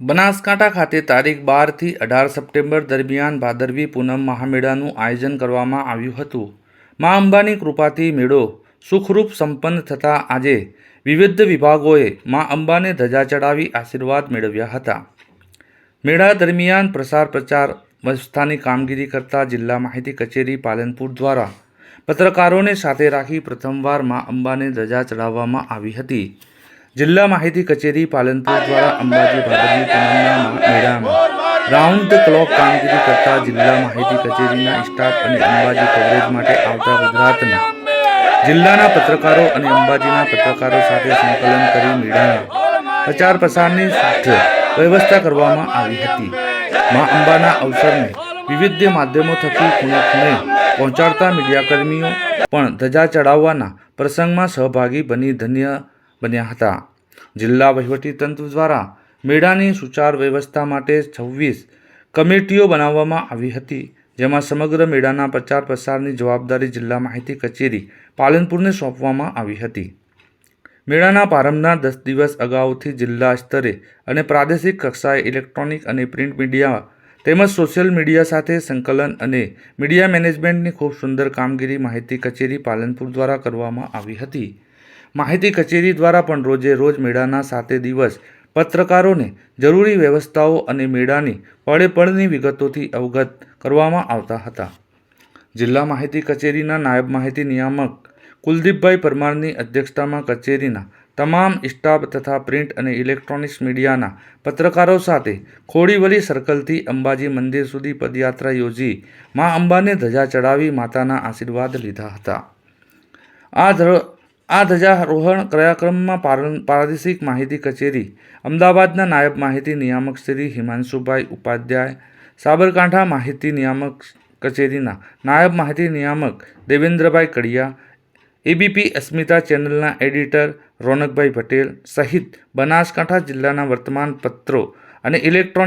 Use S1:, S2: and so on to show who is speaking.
S1: બનાસકાંઠા ખાતે તારીખ બારથી અઢાર સપ્ટેમ્બર દરમિયાન ભાદરવી પૂનમ મહામેળાનું આયોજન કરવામાં આવ્યું હતું. મા અંબાની કૃપાથી મેળો સુખરૂપ સંપન્ન થતાં આજે વિવિધ વિભાગોએ મા અંબાને ધજા ચડાવી આશીર્વાદ મેળવ્યા હતા. મેળા દરમિયાન પ્રસાર પ્રચાર વ્યવસ્થાની કામગીરી કરતા જિલ્લા માહિતી કચેરી પાલનપુર દ્વારા પત્રકારોને સાથે રાખી પ્રથમવાર મા અંબાને ધજા ચડાવવામાં આવી હતી. જિલ્લા માહિતી કચેરી પાલનપુર દ્વારા અંબાજી ભાદરવી મેળામાં રાઉન્ડ ધ ક્લોક કામગીરી કરતા જિલ્લા માહિતી કચેરીના સ્ટાફ અને અંબાજી કવરેજ માટે આવતા ગુજરાતના જિલ્લાના પત્રકારો અને અંબાજીના પત્રકારો સાથે સંકલન કરી મેળાના પ્રચાર પ્રસારની સાથે વ્યવસ્થા કરવામાં આવી હતી. મા અંબાના અવસરને વિવિધ માધ્યમો થકી ખૂણે ખૂણે પહોંચાડતા મીડિયાકર્મીઓ પણ ધજા ચડાવવાના પ્રસંગમાં સહભાગી બની ધન્ય બન્યા હતા. જિલ્લા વહીવટીતંત્ર દ્વારા મેળાની સુચાર વ્યવસ્થા માટે છવ્વીસ કમિટીઓ બનાવવામાં આવી હતી, જેમાં સમગ્ર મેળાના પ્રચાર પ્રસારની જવાબદારી જિલ્લા માહિતી કચેરી પાલનપુરને સોંપવામાં આવી હતી. મેળાના પ્રારંભના દસ દિવસ અગાઉથી જિલ્લા સ્તરે અને પ્રાદેશિક કક્ષાએ ઇલેક્ટ્રોનિક અને પ્રિન્ટ મીડિયા તેમજ સોશિયલ મીડિયા સાથે સંકલન અને મીડિયા મેનેજમેન્ટની ખૂબ સુંદર કામગીરી માહિતી કચેરી પાલનપુર દ્વારા કરવામાં આવી હતી. માહિતી કચેરી દ્વારા પણ રોજે રોજ મેળાના સાતે દિવસ પત્રકારોને જરૂરી વ્યવસ્થાઓ અને મેળાની પળે પળની વિગતોથી અવગત કરવામાં આવતા હતા. જિલ્લા માહિતી કચેરીના નાયબ માહિતી નિયામક કુલદીપભાઈ પરમારની અધ્યક્ષતામાં કચેરીના તમામ સ્ટાફ તથા પ્રિન્ટ અને ઇલેક્ટ્રોનિક્સ મીડિયાના પત્રકારો સાથે ખોડીવલી સર્કલથી અંબાજી મંદિર સુધી પદયાત્રા યોજી મા અંબાને ધજા ચડાવી માતાના આશીર્વાદ લીધા હતા. આ આ ધ્વજારોહણ કાર્યક્રમમાં પ્રાદેશિક માહિતી કચેરી, અમદાવાદના નાયબ માહિતી નિયામક શ્રી હિમાંશુભાઈ ઉપાધ્યાય, સાબરકાંઠા માહિતી નિયામક કચેરીના નાયબ માહિતી નિયામક દેવેન્દ્રભાઈ કડિયા, એબીપી અસ્મિતા ચેનલના એડિટર રોનકભાઈ પટેલ સહિત બનાસકાંઠા જિલ્લાના વર્તમાન પત્રો અને ઇલેક્ટ્રોનિક